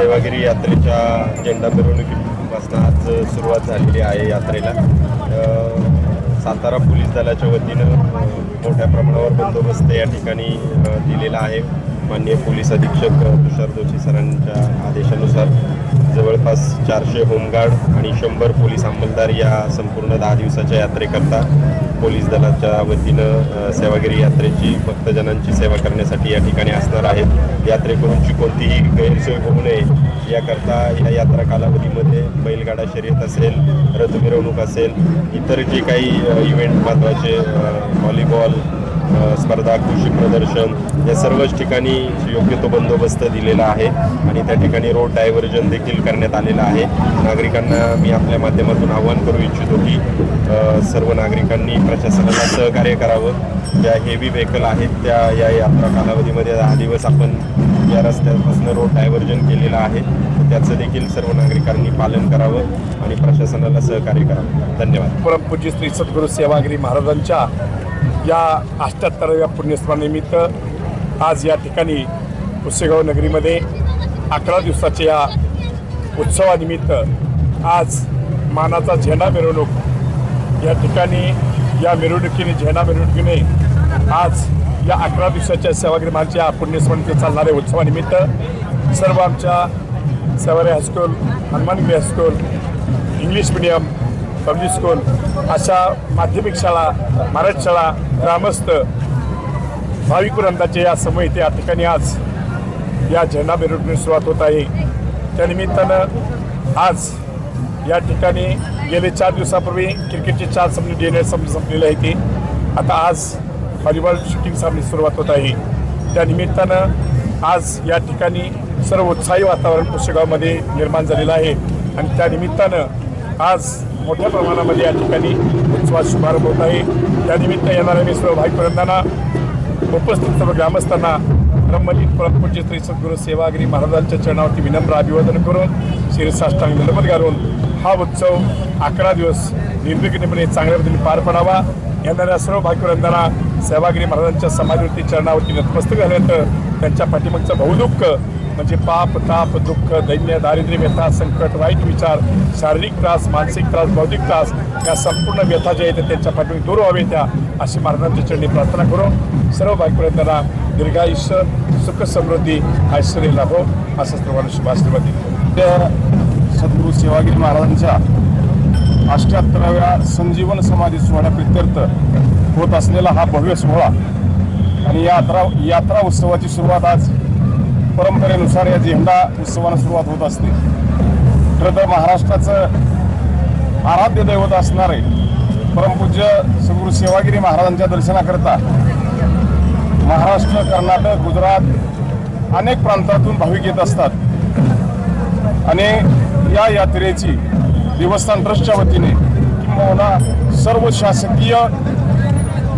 सेवागिरी यात्रेच्या झेंडा मिरवणुकीपासून आज सुरुवात झालेली आहे यात्रेला. सातारा पोलीस दलाच्या वतीनं मोठ्या प्रमाणावर बंदोबस्त या ठिकाणी दिलेला आहे. माननीय पोलीस अधीक्षक तुषार जोशी सरांच्या आदेशानुसार. जवळपास चारशे होमगार्ड आणि शंभर पोलीस अंमलदार या संपूर्ण दहा दिवसाच्या यात्रेकरता पोलीस दलाच्या वतीनं सेवागिरी यात्रेची भक्तजनांची सेवा करण्यासाठी या ठिकाणी असणार आहेत. यात्रेकरूंची कोणतीही गैरसोय होऊ नये. याकरता या यात्रा कालावधीमध्ये बैलगाडा शर्यत असेल रथ मिरवणूक असेल इतर जे काही इव्हेंट महत्त्वाचे व्हॉलीबॉल स्पर्धा कृषी प्रदर्शन या सर्वच ठिकाणी योग्य तो बंदोबस्त दिलेला आहे आणि त्या ठिकाणी रोड डायव्हर्जन देखील करण्यात आलेलं आहे. नागरिकांना मी आपल्या माध्यमातून आवाहन करू इच्छितो की सर्व नागरिकांनी प्रशासनाला सहकार्य करावं. ज्या हेवी व्हेकल आहेत त्या या यात्रा कालावधीमध्ये दहा दिवस आपण या रस्त्यापासून रोड डायव्हर्जन केलेलं आहे. त्याचं देखील सर्व नागरिकांनी पालन करावं आणि प्रशासनाला सहकार्य करावं. धन्यवाद. परमपूज्य श्री सद्गुरू सेवागिरी महाराजांच्या या अष्ट्याहत्तराव्या पुण्यस्मरणानिमित्त आज या ठिकाणी पुसेगाव नगरीमध्ये अकरा दिवसाच्या या उत्सवानिमित्त आज मानाचा झेंडा मिरवणूक या ठिकाणी या मिरवणुकीने झेंडा मिरवणुकीने आज या अकरा दिवसाच्या सेवागिरी महाराजच्या चालणाऱ्या उत्सवानिमित्त सर्व आमच्या Sewari high school Hanumangiri high school English medium public school अशा माध्यमिक शाळा मराठी शाळा ग्रामस्थ भाविक वृंदाचे या इथे या ठिकाणी आज या झेंडा मिरवणुकीने सुरुवात होत आहे. त्यानिमित्तानं आज या ठिकाणी गेले चार दिवसापूर्वी क्रिकेटचे चार सामने डी एन सामने संपलेले आहे ती. आता आज व्हॉलीबॉल शूटिंग सामने सुरुवात होत आहे. त्यानिमित्तानं आज या ठिकाणी सर्व उत्साही वातावरण पुष्यगावमध्ये निर्माण झालेलं आहे. आणि त्यानिमित्तानं आज मोठ्या प्रमाणामध्ये या ठिकाणी उत्सवात शुभारंभ होत आहे. त्यानिमित्त येणाऱ्या मी सर्व भाईपर्यंतांना उपस्थित सर्व ग्रामस्थांना ब्रह्मलीन परमपूज्य श्री सद्गुरू सेवागिरी महाराजांच्या चरणावरती विनम्र अभिवादन करून श्री साष्टांग दंडपत घालून हा उत्सव अकरा दिवस निर्विघ्नपणे चांगल्या पद्धतीने पार पडावा. येणाऱ्या सर्व भाग्यवंतांना सेवागिरी महाराजांच्या समाजवरती चरणावरती नतमस्तक झाल्यानंतर त्यांच्या पाठीमागचं बहुदुःख म्हणजे पाप ताप दुःख दैन्य दारिद्र्य व्यथा संकट वाईट विचार शारीरिक त्रास मानसिक त्रास बौद्धिक त्रास या संपूर्ण व्यथा ज्या आहेत त्यांच्या पाठीमागे दूर व्हावे त्या अशी महाराजांच्या चरणी प्रार्थना करू. सर्व भाग्यवंतांना दीर्घायुष्य सुख समृद्धी ऐश्वर्य लाभो. असं सर्वांना शुभाशीर्वाद देतो. त्या सद्गुरू सेवागिरी महाराजांच्या अष्ट्याहत्तराव्या संजीवन समाधी सोहळ्याप्रित्यर्थ होत असलेला हा भव्य सोहळा आणि यात्रा यात्रा उत्सवाची सुरुवात आज परंपरेनुसार या झेंडा उत्सवानं सुरुवात होत असते. खरं तर महाराष्ट्राचं आराध्य दैवत असणारे परमपूज्य सद्गुरू सेवागिरी महाराजांच्या दर्शनाकरता महाराष्ट्र कर्नाटक गुजरात अनेक प्रांतातून भाविक येत असतात. आणि या यात्रेची देवस्थान ट्रस्टच्या वतीने किंवा सर्व शासकीय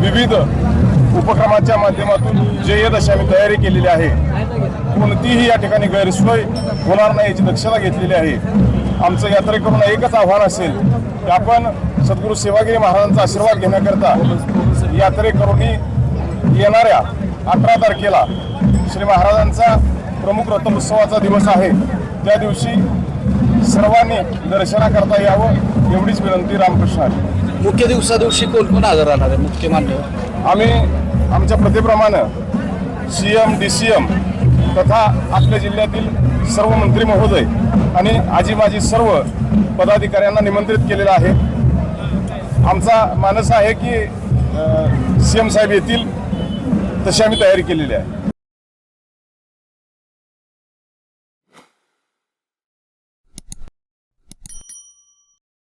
विविध उपक्रमाच्या माध्यमातून जय्यत अशी आम्ही तयारी केलेली आहे कोणतीही या ठिकाणी गैरसोय होणार नाही याची दक्षता घेतलेली आहे. आमचं यात्रेकरूंना एकच आव्हान असेल की आपण सद्गुरू सेवागिरी महाराजांचा आशीर्वाद घेण्याकरता यात्रेकरूंनी येणाऱ्या अठरा तारखेला श्री महाराजांचा प्रमुख रथोत्सवाचा दिवस आहे. त्या दिवशी सर्वांनी दर्शनाकरता यावं एवढीच विनंती रामकृष्ण मुख्य दिवसा दिवशी कोण कोण हजर राहणार आहे? मुख्य मान्यवर आम्ही आमच्या प्रथेप्रमाणे C M D C M तथा आपल्या जिल्ह्यातील सर्व मंत्री महोदय आणि आजी माझी सर्व पदाधिकाऱ्यांना निमंत्रित केलेलं आहे. आमचा मानस आहे की सी एम साहेब येतील तशी आम्ही तयारी केलेली आहे.